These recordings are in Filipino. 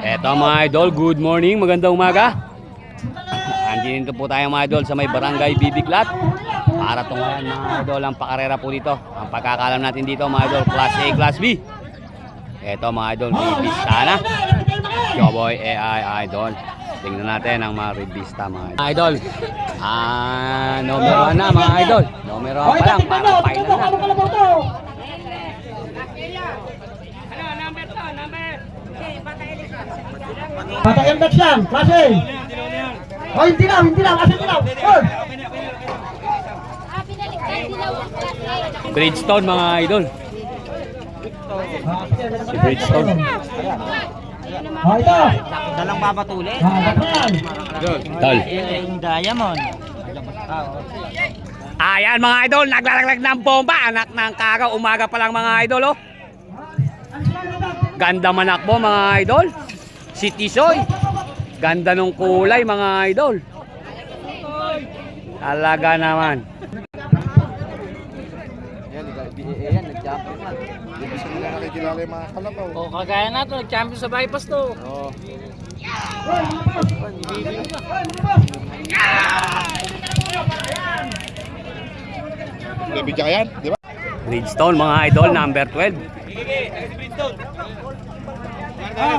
Eto mga idol, good morning, magandang umaga. Andito po tayo mga idol sa may barangay Bibiglat. Para tungayan mga idol ang pakarera po dito. Ang pagkakalam natin dito mga idol, Class A, Class B. Eto mga idol, may pista na. Showboy AI Idol. Tingnan natin ang mga revista mga idol. Mga idol, ah, numero 1 na mga idol. Numero 1 pa lang, para final na. Bata index lang, klase. Oh, hindi lang, hindi lang, kasi hindi lang. Oh. Bridgestone mga idol. Si Bridgestone. Oh, ito. Dalang babatuli. Ah. Tol. Yung diamond. Ayan mga idol, naglalaglag ng bomba. Anak ng kagaw, umaga pa lang mga idol oh. Ganda manakbo mga idol. Si Tisoy. Ganda nung kulay mga idol. Talaga naman. nakikilala yung mga kalabaw. O kagaya nato, nag-champion sa bypass to. Nabigyan ka yan, di ba? Bridgestone mga idol, number 12. Ano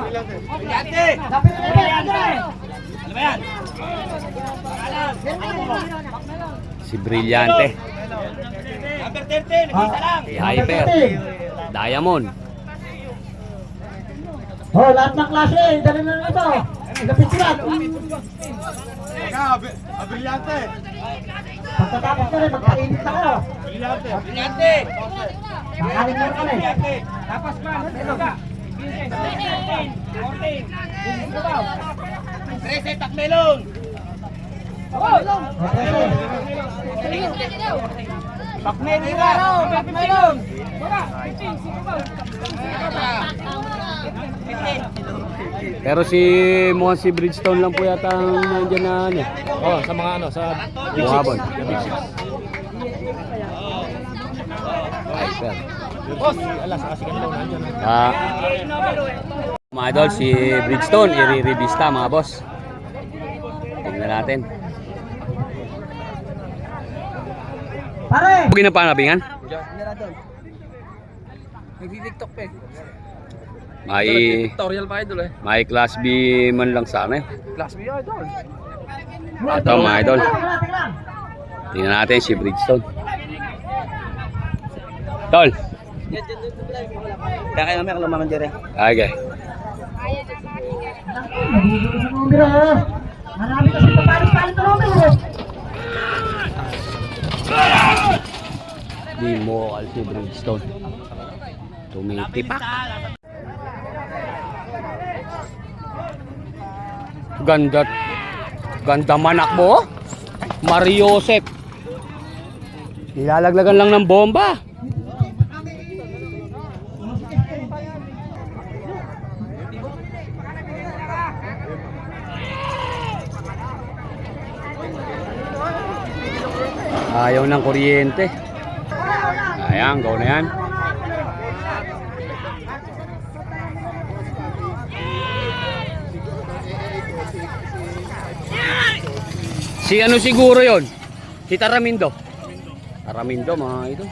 si Brillante. Number 13, isa lang. Si Hyper. Diamond. Oh, lahat ng klase, eh. dali na lang ito. Napitulat. Ah, Brillante. Pagkatapos na rin, magpainit na. Brillante. Brillante. Nakalimur ka na. Tapos ka, nasa ka. 13, takmelon. Takmelon ka. Takmelon. Pero si Monsi Bridgestone lang po yata ang nandiyan na ano. Oh, sa mga ano, sa Big Oh, sir. Ah, mga idol, si Bridgestone, i-revista mga boss. Tingnan natin. Pare! Huwag na panabingan. Nagdi-tiktok pa eh. May, Tutorial pa idol eh. may class B man lang sana eh. Class B idol. Ito mga idol. Tingnan natin si Bridgestone. Tol. Kaya kayo mamaya kalamangan dyan eh. Okay. Marami kasi papalit-palit na. Di mo si Bridgestone. Tumitipak. Ganda. Ganda manak mo. oh. Mario Joseph. Nilalaglagan lang ng bomba. Ayaw ng kuryente. Ayan, go na yan. Si ano siguro yon? Si Taramindo. Taramindo mga ito.